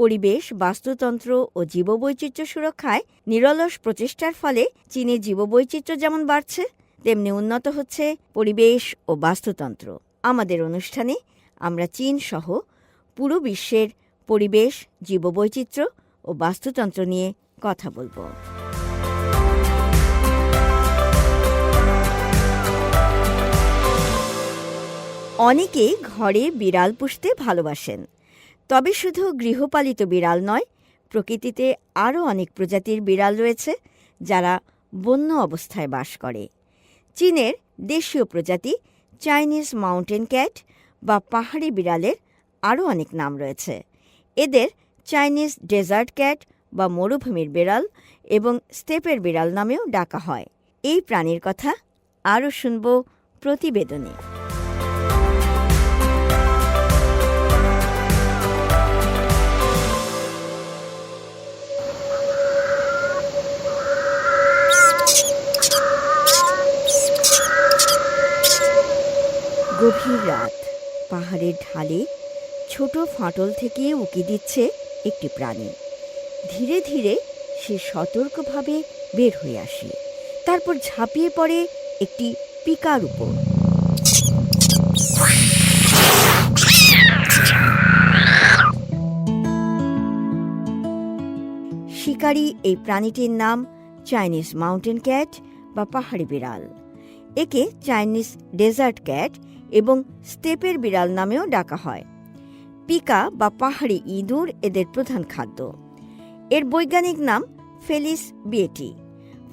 পরিবেশ, বাস্তুতন্ত্র ও জীববৈচিত্র্য সুরক্ষায় নিরলস প্রচেষ্টার ফলে চীনের জীববৈচিত্র্য যেমন বাড়ছে, তেমনি উন্নত হচ্ছে পরিবেশ ও বাস্তুতন্ত্র। আমাদের অনুষ্ঠানে আমরা চীন সহ পুরো বিশ্বের পরিবেশ, জীববৈচিত্র্য ও বাস্তুতন্ত্র নিয়ে কথা বলব। অনেকেই ঘরে বিড়াল পুষতে ভালোবাসেন তবে শুধু গৃহপালিত বিড়াল নয়, প্রকৃতিতে আরও অনেক প্রজাতির বিড়াল রয়েছে যারা বন্য অবস্থায় বাস করে। চীনের দেশীয় প্রজাতি চাইনিজ মাউন্টেন ক্যাট বা পাহাড়ি বিড়ালের আরও অনেক নাম রয়েছে। এদের চাইনিজ ডেজার্ট ক্যাট বা মরুভূমির বিড়াল এবং স্টেপের বিড়াল নামেও ডাকা হয়। এই প্রাণীর কথা আরও শুনব প্রতিবেদনে। গভীর রাত। পাহাড়ের ঢালে ছোট ফাটল থেকে উকি দিচ্ছে একটি প্রাণী। ধীরে ধীরে সে সতর্কভাবে বের হয়ে আসে। তারপর ঝাঁপিয়ে পড়ে একটি পিকার উপর। শিকারী এই প্রাণীটির নাম চাইনিজ মাউন্টেন ক্যাট বা পাহাড়ি বিড়াল। একে চাইনিজ ডেজার্ট ক্যাট এবং স্টেপের বিড়াল নামেও ডাকা হয়। পিকা বা পাহাড়ি ইঁদুর এদের প্রধান খাদ্য। এর বৈজ্ঞানিক নাম ফেলিস বিয়েটি।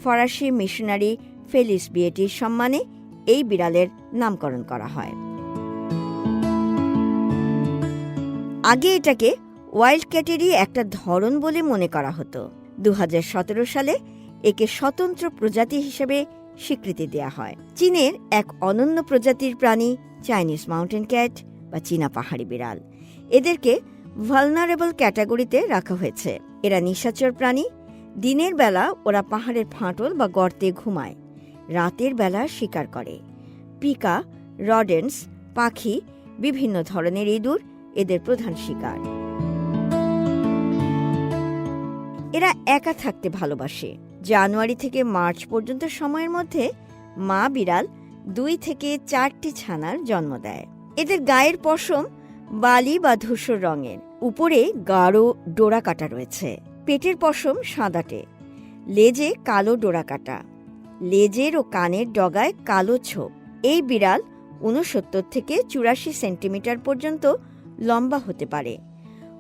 ফরাসি মিশনারি ফেলিস বিয়েটির সম্মানে এই বিড়ালের নামকরণ করা হয়। আগে এটাকে ওয়াইল্ড ক্যাটেরই একটা ধরন বলে মনে করা হতো। দু হাজার সতেরো সালে একে স্বতন্ত্র প্রজাতি হিসেবে স্বীকৃতি দেয়া হয়। চীনের এক অনন্য প্রজাতির প্রাণী চাইনিজ মাউন্টেন ক্যাট বা চীনা পাহাড়ি বিড়াল। এদেরকে ভালনারেবল ক্যাটাগরিতে রাখা হয়েছে। এরা নিশাচর প্রাণী। দিনের বেলা ওরা পাহাড়ের ফাটল বা গর্তে ঘুমায়। রাতের বেলা শিকার করে। পিকা রডেন্স পাখি, বিভিন্ন ধরনের ইঁদুর এদের প্রধান শিকার। এরা একা থাকতে ভালোবাসে। জানুয়ারি থেকে মার্চ পর্যন্ত সময়ের মধ্যে মা বিড়াল দুই থেকে চারটি ছানার জন্ম দেয়। এদের গায়ের পশম বালি বা ধূসর রঙের। উপরে গাঢ় ডোরা কাটা রয়েছে। পেটের পশম সাদাটে। লেজে কালো ডোরা কাটা। লেজের ও কানের ডগায় কালো ছোপ। এই বিড়াল ঊনসত্তর থেকে চুরাশি সেন্টিমিটার পর্যন্ত লম্বা হতে পারে।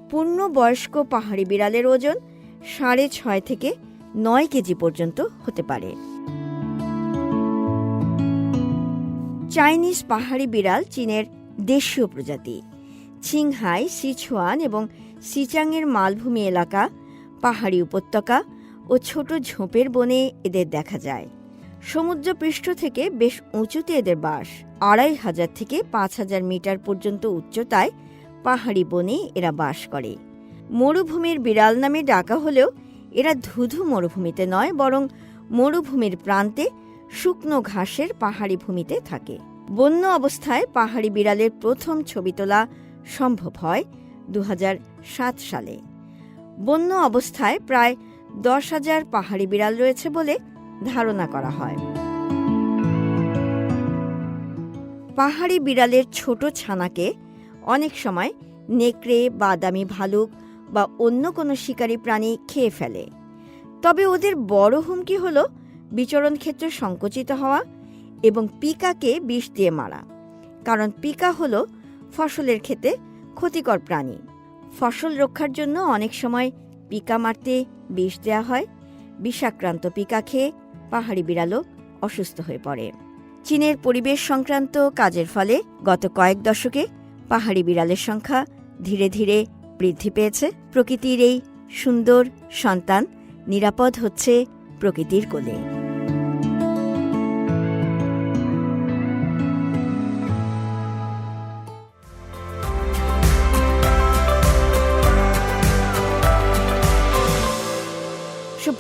পূর্ণ বয়স্ক পাহাড়ি বিড়ালের ওজন সাড়ে ছয় থেকে নয় কেজি পর্যন্ত হতে পারে। চাইনিজ পাহাড়ি বিড়াল চীনের দেশীয় প্রজাতি। ছিংহাই সিছুয়ান এবং সিচাংয়ের মালভূমি এলাকা, পাহাড়ি উপত্যকা ও ছোট ঝোপের বনে এদের দেখা যায়। সমুদ্রপৃষ্ঠ থেকে বেশ উঁচুতে এদের বাস। আড়াই হাজার থেকে পাঁচ হাজার মিটার পর্যন্ত উচ্চতায় পাহাড়ি বনে এরা বাস করে। মরুভূমির বিড়াল নামে ডাকা হলেও এরা ধুধু মরুভূমিতে নয়, বরং মরুভূমির প্রান্তে শুকনো ঘাসের পাহাড়ি ভূমিতে থাকে। বন্য অবস্থায় পাহাড়ি বিড়ালের প্রথম ছবি তোলা সম্ভব হয় দু হাজার সাত সালে। বন্য অবস্থায় প্রায় দশ হাজার পাহাড়ি বিড়াল রয়েছে বলে ধারণা করা হয়। পাহাড়ি বিড়ালের ছোট ছানাকে অনেক সময় নেকড়ে, বাদামি ভালুক বা অন্য কোনো শিকারী প্রাণী খেয়ে ফেলে। তবে ওদের বড় হুমকি হল বিচরণ ক্ষেত্র সংকুচিত হওয়া এবং পিকাকে বিষ দিয়ে মারা। কারণ পিকা হল ফসলের ক্ষেতে ক্ষতিকর প্রাণী। ফসল রক্ষার জন্য অনেক সময় পিকা মারতে বিষ দেওয়া হয়। বিষাক্রান্ত পিকা খেয়ে পাহাড়ি বিড়ালও অসুস্থ হয়ে পড়ে। চীনের পরিবেশ সংক্রান্ত কাজের ফলে গত কয়েক দশকে পাহাড়ি বিড়ালের সংখ্যা ধীরে ধীরে বৃদ্ধি পেয়েছে। প্রকৃতির এই সুন্দর সন্তান নিরাপদ হচ্ছে প্রকৃতির কোলে।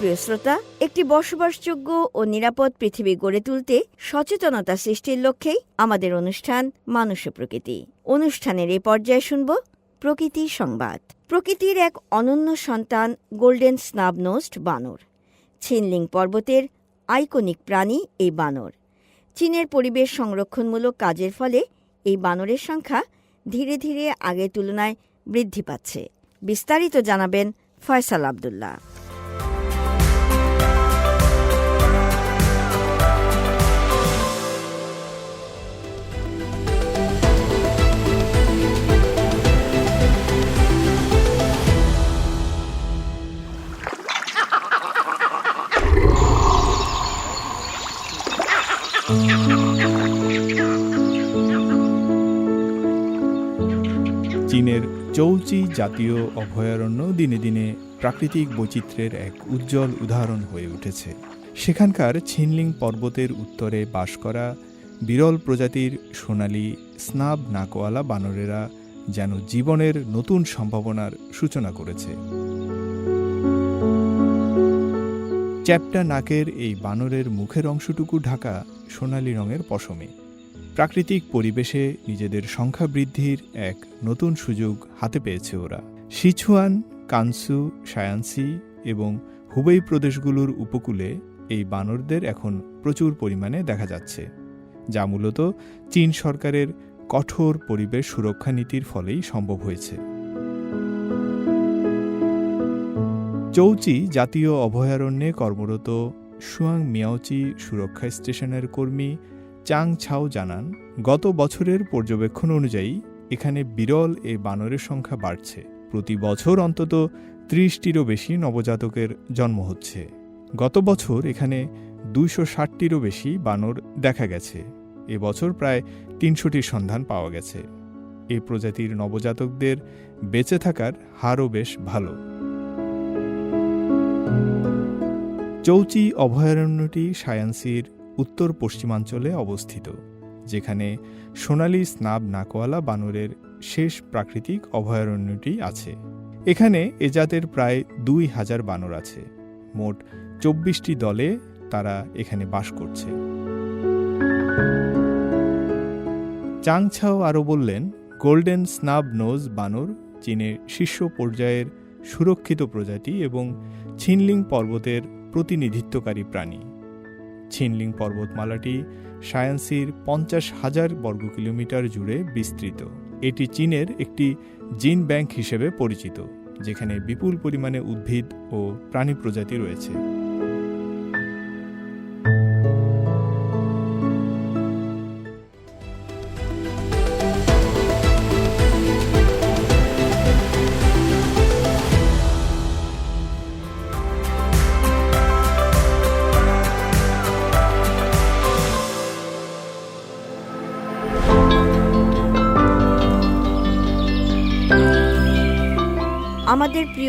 সুপ্রিয় শ্রোতা, একটি বসবাসযোগ্য ও নিরাপদ পৃথিবী গড়ে তুলতে সচেতনতা সৃষ্টির লক্ষ্যেই আমাদের অনুষ্ঠান মানুষ প্রকৃতি। অনুষ্ঠানের এই পর্যায়ে শুনব প্রকৃতি সংবাদ। প্রকৃতির এক অনন্য সন্তান, গোল্ডেন স্নাবনোস্ট বানর। ছিনলিং পর্বতের আইকনিক প্রাণী এই বানর। চীনের পরিবেশ সংরক্ষণমূলক কাজের ফলে এই বানরের সংখ্যা ধীরে ধীরে আগের তুলনায় বৃদ্ধি পাচ্ছে। বিস্তারিত জানাবেন ফয়সাল আবদুল্লাহ। চৌচি জাতীয় অভয়ারণ্য দিনে দিনে প্রাকৃতিক বৈচিত্র্যের এক উজ্জ্বল উদাহরণ হয়ে উঠেছে। সেখানকার ছিনলিং পর্বতের উত্তরে বাস করা বিরল প্রজাতির সোনালি, স্নাব নাকওয়ালা বানরেরা যেন জীবনের নতুন সম্ভাবনার সূচনা করেছে। চ্যাপ্টা নাকের এই বানরের মুখের অংশটুকু ঢাকা সোনালি রঙের পশমে। প্রাকৃতিক পরিবেশে নিজেদের সংখ্যা বৃদ্ধির এক নতুন সুযোগ হাতে পেয়েছে ওরা। সিছুয়ান কানসু, সায়ান্সি এবং হুবেই প্রদেশগুলোর উপকূলে এই বানরদের এখন প্রচুর পরিমাণে দেখা যাচ্ছে, যা মূলত চীন সরকারের কঠোর পরিবেশ সুরক্ষা নীতির ফলেই সম্ভব হয়েছে। চৌচি জাতীয় অভয়ারণ্যে কর্মরত সুয়াং মিয়াওচি সুরক্ষা স্টেশনের কর্মী চাং ছাও জানান, গত বছরের পর্যবেক্ষণ অনুযায়ী এখানে বিরল এ বানরের সংখ্যা বাড়ছে। প্রতি বছর অন্তত ত্রিশটিরও বেশি নবজাতকের জন্ম হচ্ছে। গত বছর এখানে দুইশো ষাটটিরও বেশি বানর দেখা গেছে। এবছর প্রায় তিনশোটির সন্ধান পাওয়া গেছে। এ প্রজাতির নবজাতকদের বেঁচে থাকার হারও বেশ ভালো। চৌচি অভয়ারণ্যটি সায়ান্সির উত্তর পশ্চিমাঞ্চলে অবস্থিত, যেখানে সোনালি স্নাব নাকওয়ালা বানরের শেষ প্রাকৃতিক অভয়ারণ্যটি আছে। এখানে এ জাতের প্রায় দুই হাজার বানর আছে। মোট চব্বিশটি দলে তারা এখানে বাস করছে। চাংছাও আরও বললেন, গোল্ডেন স্নাব নোজ বানর, চীনের শীর্ষ পর্যায়ের সুরক্ষিত প্রজাতি এবং ছিনলিং পর্বতের প্রতিনিধিত্বকারী প্রাণী। ছিনলিং পর্বতমালাটি সায়ান্সির পঞ্চাশ হাজার বর্গ কিলোমিটার জুড়ে বিস্তৃত। এটি চীনের একটি জিন ব্যাংক হিসেবে পরিচিত, যেখানে বিপুল পরিমাণে উদ্ভিদ ও প্রাণী প্রজাতি রয়েছে।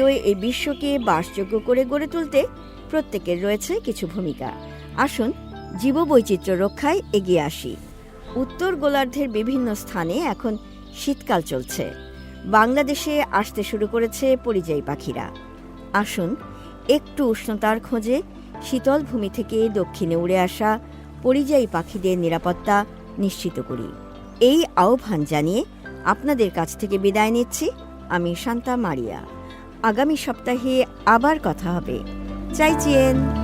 প্রিয় এই বিশ্বকে বাসযোগ্য করে গড়ে তুলতে প্রত্যেকের রয়েছে কিছু ভূমিকা। আসুন জীববৈচিত্র্য রক্ষায় এগিয়ে আসি। উত্তর গোলার্ধের বিভিন্ন স্থানে এখন শীতকাল চলছে। বাংলাদেশে আসতে শুরু করেছে পরিযায়ী পাখিরা। আসুন একটু উষ্ণতার খোঁজে শীতল ভূমি থেকে দক্ষিণে উড়ে আসা পরিযায়ী পাখিদের নিরাপত্তা নিশ্চিত করি। এই আহ্বান জানিয়ে আপনাদের কাছ থেকে বিদায় নিচ্ছি। আমি শান্তা মারিয়া। আগামী সপ্তাহে আবার কথা হবে। চাইচিয়েন